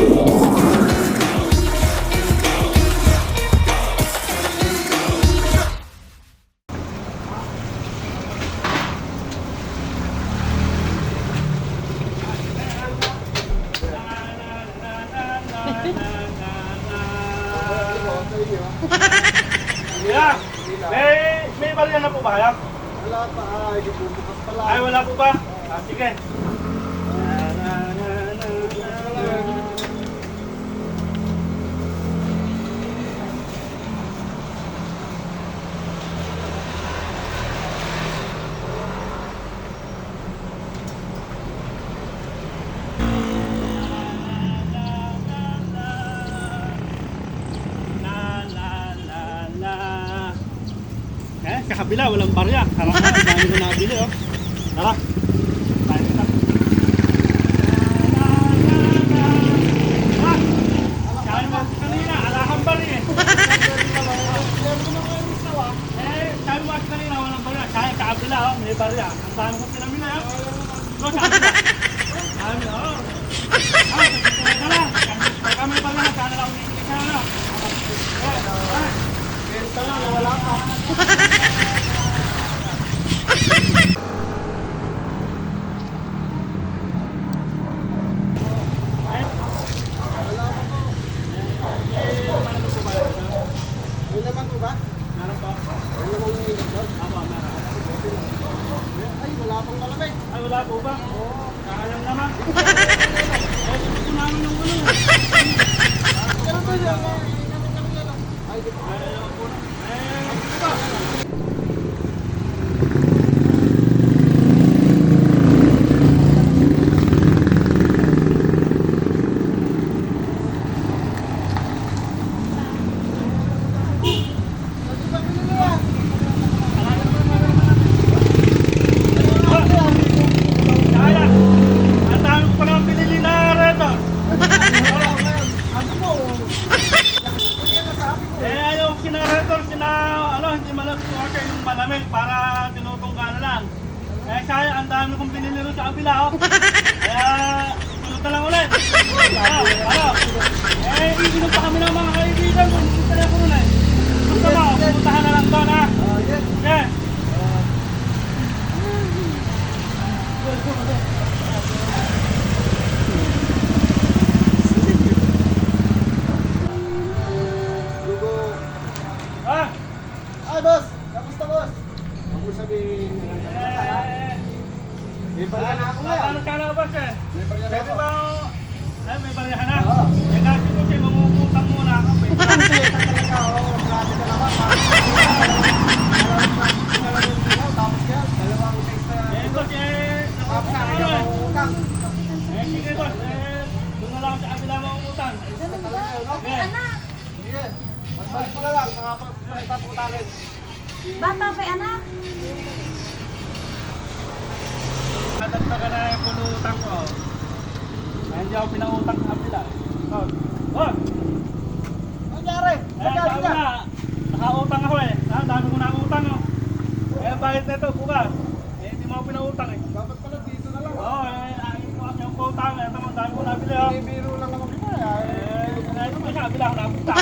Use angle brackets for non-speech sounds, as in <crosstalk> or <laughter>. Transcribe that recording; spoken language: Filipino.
Yeah. May, may barya na po ba? Wala pa, ay, bubukas pa lang. Ay, wala po ba? Ah, sige. Eh, sa kabila, walang barya. Tara na, ang dami ko nabili, oh. Tara. Tayo barya eh. Eh, oh, may barya. Ang dami ko pinamila, oh. No, sa kabila. Sabi, oh. Ah, kabila. Pagka may barya, sana lang umiinig ka na. Eh. Benta lang, wala pa. Wala pa po. May laman po ba? Meron pa. Yung meron. Ay, wala pang malamig. Ay, wala po ba? Oo. Kakalang naman. <laughs> Eh, gusto namin yung ano. Ganun ba yun? Ay, di ba? Ay, ayaw po na. Eh, gusto ba? Kaya, ang dami ko palang pinili na reto. Ano mo? Eh, ayaw kinaretor, sina, ano, hindi malamig yung malamig para tinutungga na lang. Eh, kaya ang dami kong pinili rin sa kabila, oh. Kaya, sunod na lang ulit. Ah, ano? Eh, iinom pa kami ng mga kaibigan kung gusto na nun eh. Gusto mo, pumuntahan na lang doon, ha? Ah. Okay. Ah, Ay, boss! Boss? Huwag mo sabihin. eh, May barya na ako ngayon. Ano ka na ba, sir? May barya na ako. ba, ay, may bariyahan na? Oo. Eh, kasi kasi mangungutang muna ako, eh. Kasi talaga, oo, grabe ka naman. Tapos yan, dalawang text na. Eh, boss, eh, Tapos na, eh. mo utang. Eh, sige, boss, eh, doon na lang ako sa kabila mangungutang. Okay. Sige, magbalik mo na lang, nakapagpaputangin. Bata pa anak. Nadagdagan na yung punutang ko. Eh, hindi ako pinautang sa kabila. Oh, oh, Nangyari? eh, Nangyari ka? na, nakautang ako eh. Ah, dami ko nakutang, oh. Eh, bayad na ito, bukas. Eh, hindi mo ako pinautang eh. Dapat pala dito na lang. Oo, eh, ayun ko yung utang. Ito, ang dami ko nabili, oh. Bibiro lang kita. eh. Eh, ito may kabila ako napunta.